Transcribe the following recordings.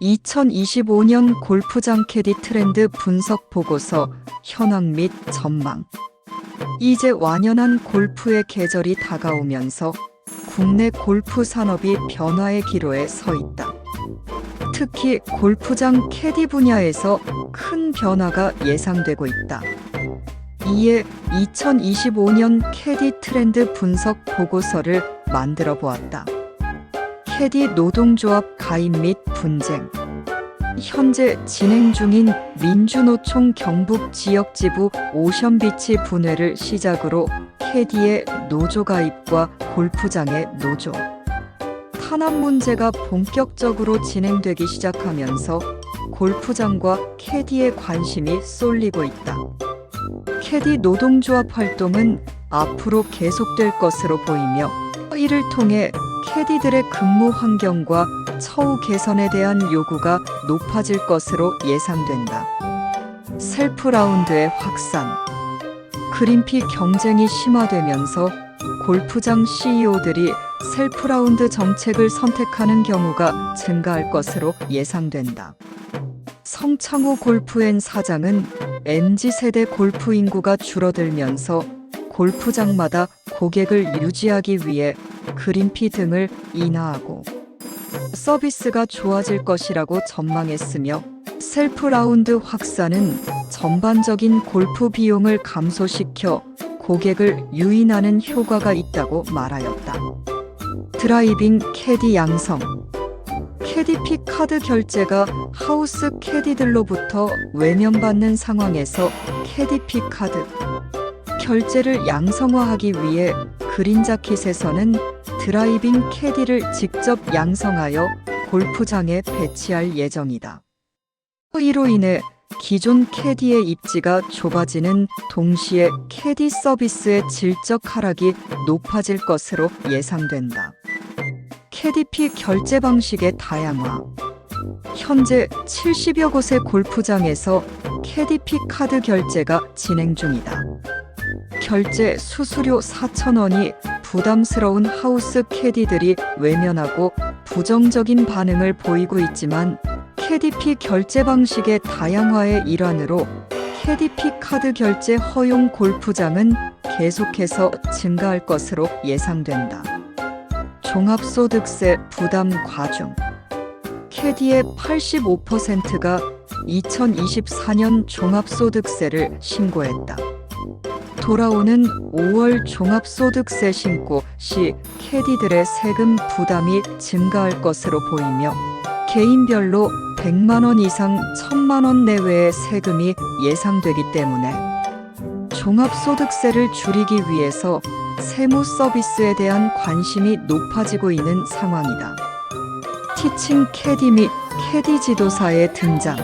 2025년 골프장 캐디 트렌드 분석 보고서 현황 및 전망. 이제 완연한 골프의 계절이 다가오면서 국내 골프 산업이 변화의 기로에 서 있다. 특히 골프장 캐디 분야에서 큰 변화가 예상되고 있다. 이에 2025년 캐디 트렌드 분석 보고서를 만들어 보았다. 캐디 노동조합 가입 및 분쟁. 현재 진행 중인 민주노총 경북 지역지부 오션비치 분회를 시작으로 캐디의 노조 가입과 골프장의 노조. 탄압 문제가 본격적으로 진행되기 시작하면서 골프장과 캐디의 관심이 쏠리고 있다. 캐디 노동조합 활동은 앞으로 계속될 것으로 보이며 이를 통해 캐디들의 근무 환경과 처우 개선에 대한 요구가 높아질 것으로 예상된다. 셀프 라운드의 확산. 그린피 경쟁이 심화되면서 골프장 CEO들이 셀프 라운드 정책을 선택하는 경우가 증가할 것으로 예상된다. 성창호 골프앤 사장은 MZ 세대 골프 인구가 줄어들면서 골프장마다 고객을 유지하기 위해 그린피 등을 인하하고 서비스가 좋아질 것이라고 전망했으며 셀프 라운드 확산은 전반적인 골프 비용을 감소시켜 고객을 유인하는 효과가 있다고 말하였다. 드라이빙 캐디 양성 캐디피 카드 결제가 하우스 캐디들로부터 외면받는 상황에서 캐디피 카드 결제를 양성화하기 위해 그린자킷에서는 드라이빙 캐디를 직접 양성하여 골프장에 배치할 예정이다. 이로 인해 기존 캐디의 입지가 좁아지는 동시에 캐디 서비스의 질적 하락이 높아질 것으로 예상된다. 캐디피 결제 방식의 다양화. 현재 70여 곳의 골프장에서 캐디피 카드 결제가 진행 중이다. 결제 수수료 4,000원이 부담스러운 하우스 캐디들이 외면하고 부정적인 반응을 보이고 있지만 캐디피 결제 방식의 다양화의 일환으로 캐디피 카드 결제 허용 골프장은 계속해서 증가할 것으로 예상된다. 종합소득세 부담 과중. 캐디의 85%가 2024년 종합소득세를 신고했다. 돌아오는 5월 종합소득세 신고 시 캐디들의 세금 부담이 증가할 것으로 보이며 개인별로 100만 원 이상 1000만 원 내외의 세금이 예상되기 때문에 종합소득세를 줄이기 위해서 세무 서비스에 대한 관심이 높아지고 있는 상황이다. 티칭 캐디 및 캐디 지도사의 등장.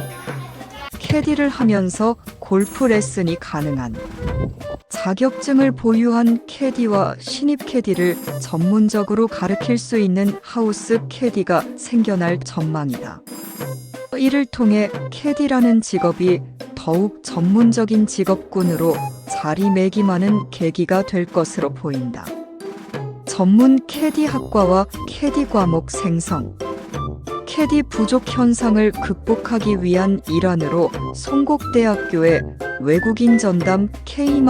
캐디를 하면서 골프 레슨이 가능한 자격증을 보유한 캐디와 신입 캐디를 전문적으로 가르칠 수 있는 하우스 캐디가 생겨날 전망이다. 이를 통해 캐디라는 직업이 더욱 전문적인 직업군으로 자리매김하는 계기가 될 것으로 보인다. 전문 캐디 학과와 캐디 과목 생성. 캐디 부족 현상을 극복하기 위한 일환으로 송곡대학교에 외국인 전담 K-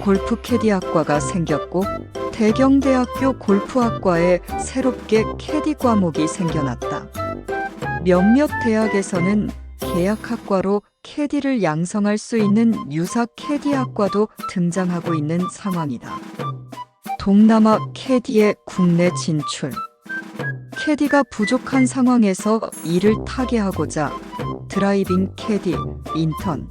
골프 캐디 학과가 생겼고 대경대학교 골프학과에 새롭게 캐디 과목이 생겨났다. 몇몇 대학에서는 계약학과로 캐디를 양성할 수 있는 유사 캐디 학과도 등장하고 있는 상황이다. 동남아 캐디의 국내 진출. 캐디가 부족한 상황에서 이를 타개하고자 드라이빙 캐디, 인턴,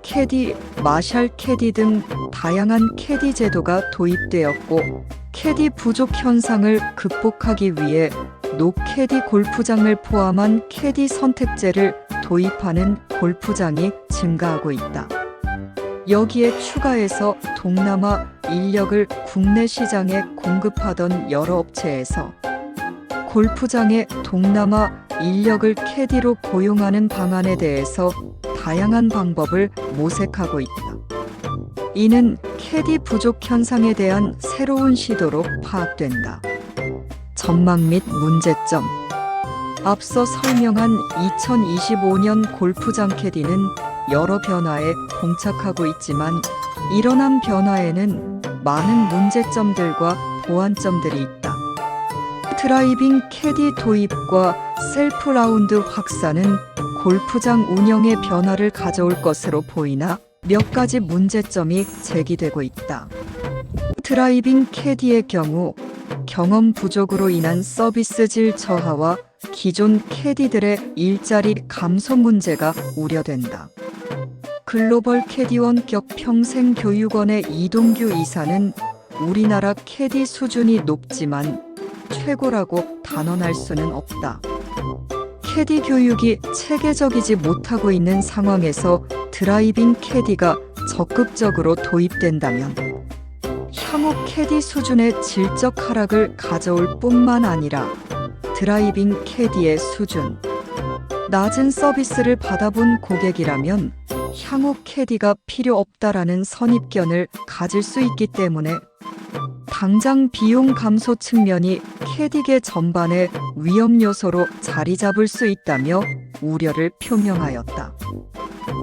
캐디, 마샬 캐디 등 다양한 캐디 제도가 도입되었고 캐디 부족 현상을 극복하기 위해 노캐디 골프장을 포함한 캐디 선택제를 도입하는 골프장이 증가하고 있다. 여기에 추가해서 동남아 인력을 국내 시장에 공급하던 여러 업체에서 골프장에 동남아 인력을 캐디로 고용하는 방안에 대해서 다양한 방법을 모색하고 있다. 이는 캐디 부족 현상에 대한 새로운 시도로 파악된다. 전망 및 문제점. 앞서 설명한 2025년 골프장 캐디는 여러 변화에 봉착하고 있지만 일어난 변화에는 많은 문제점들과 보완점들이 있다. 드라이빙 캐디 도입과 셀프 라운드 확산은 골프장 운영에 변화를 가져올 것으로 보이나 몇 가지 문제점이 제기되고 있다. 드라이빙 캐디의 경우 경험 부족으로 인한 서비스 질 저하와 기존 캐디들의 일자리 감소 문제가 우려된다. 글로벌 캐디 원 격 평생 교육원의 이동규 이사는 우리나라 캐디 수준이 높지만 최고라고 단언할 수는 없다. 캐디 교육이 체계적이지 못하고 있는 상황에서 드라이빙 캐디가 적극적으로 도입된다면 향후 캐디 수준의 질적 하락을 가져올 뿐만 아니라 드라이빙 캐디의 수준, 낮은 서비스를 받아본 고객이라면 향후 캐디가 필요 없다라는 선입견을 가질 수 있기 때문에 당장 비용 감소 측면이 캐디계 전반의 위험 요소로 자리 잡을 수 있다며 우려를 표명하였다.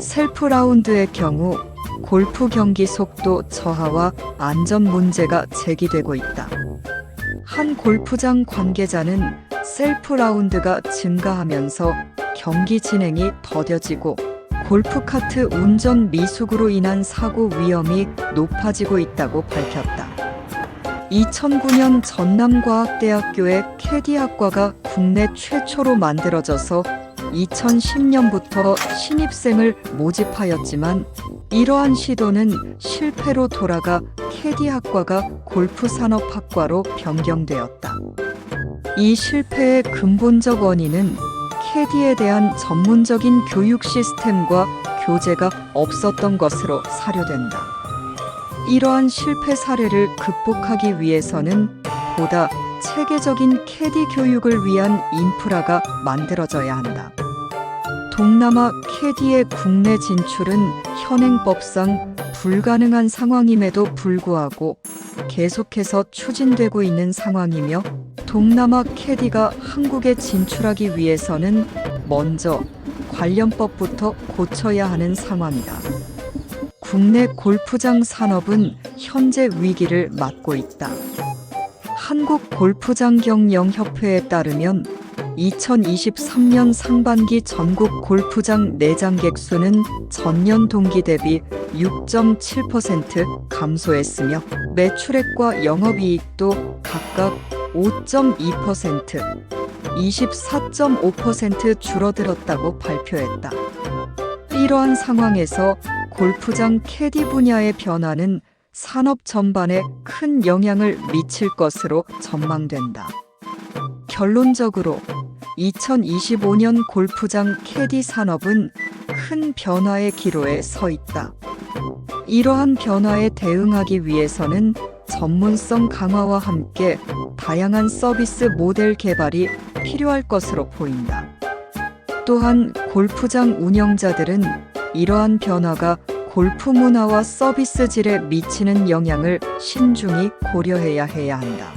셀프 라운드의 경우 골프 경기 속도 저하와 안전 문제가 제기되고 있다. 한 골프장 관계자는 셀프 라운드가 증가하면서 경기 진행이 더뎌지고 골프카트 운전 미숙으로 인한 사고 위험이 높아지고 있다고 밝혔다. 2009년 전남과학대학교의 캐디학과가 국내 최초로 만들어져서 2010년부터 신입생을 모집하였지만 이러한 시도는 실패로 돌아가 캐디학과가 골프산업학과로 변경되었다. 이 실패의 근본적 원인은 캐디에 대한 전문적인 교육 시스템과 교재가 없었던 것으로 사료된다. 이러한 실패 사례를 극복하기 위해서는 보다 체계적인 캐디 교육을 위한 인프라가 만들어져야 한다. 동남아 캐디의 국내 진출은 현행법상 불가능한 상황임에도 불구하고 계속해서 추진되고 있는 상황이며 동남아 캐디가 한국에 진출하기 위해서는 먼저 관련법부터 고쳐야 하는 상황이다. 국내 골프장 산업은 현재 위기를 맞고 있다. 한국 골프장 경영협회에 따르면 2023년 상반기 전국 골프장 내장객 수는 전년 동기 대비 6.7% 감소했으며 매출액과 영업이익도 각각 5.2%, 24.5% 줄어들었다고 발표했다. 이러한 상황에서 골프장 캐디 분야의 변화는 산업 전반에 큰 영향을 미칠 것으로 전망된다. 결론적으로 2025년 골프장 캐디 산업은 큰 변화의 기로에 서 있다. 이러한 변화에 대응하기 위해서는 전문성 강화와 함께 다양한 서비스 모델 개발이 필요할 것으로 보인다. 또한 골프장 운영자들은 이러한 변화가 골프 문화와 서비스 질에 미치는 영향을 신중히 고려해야 해야 한다.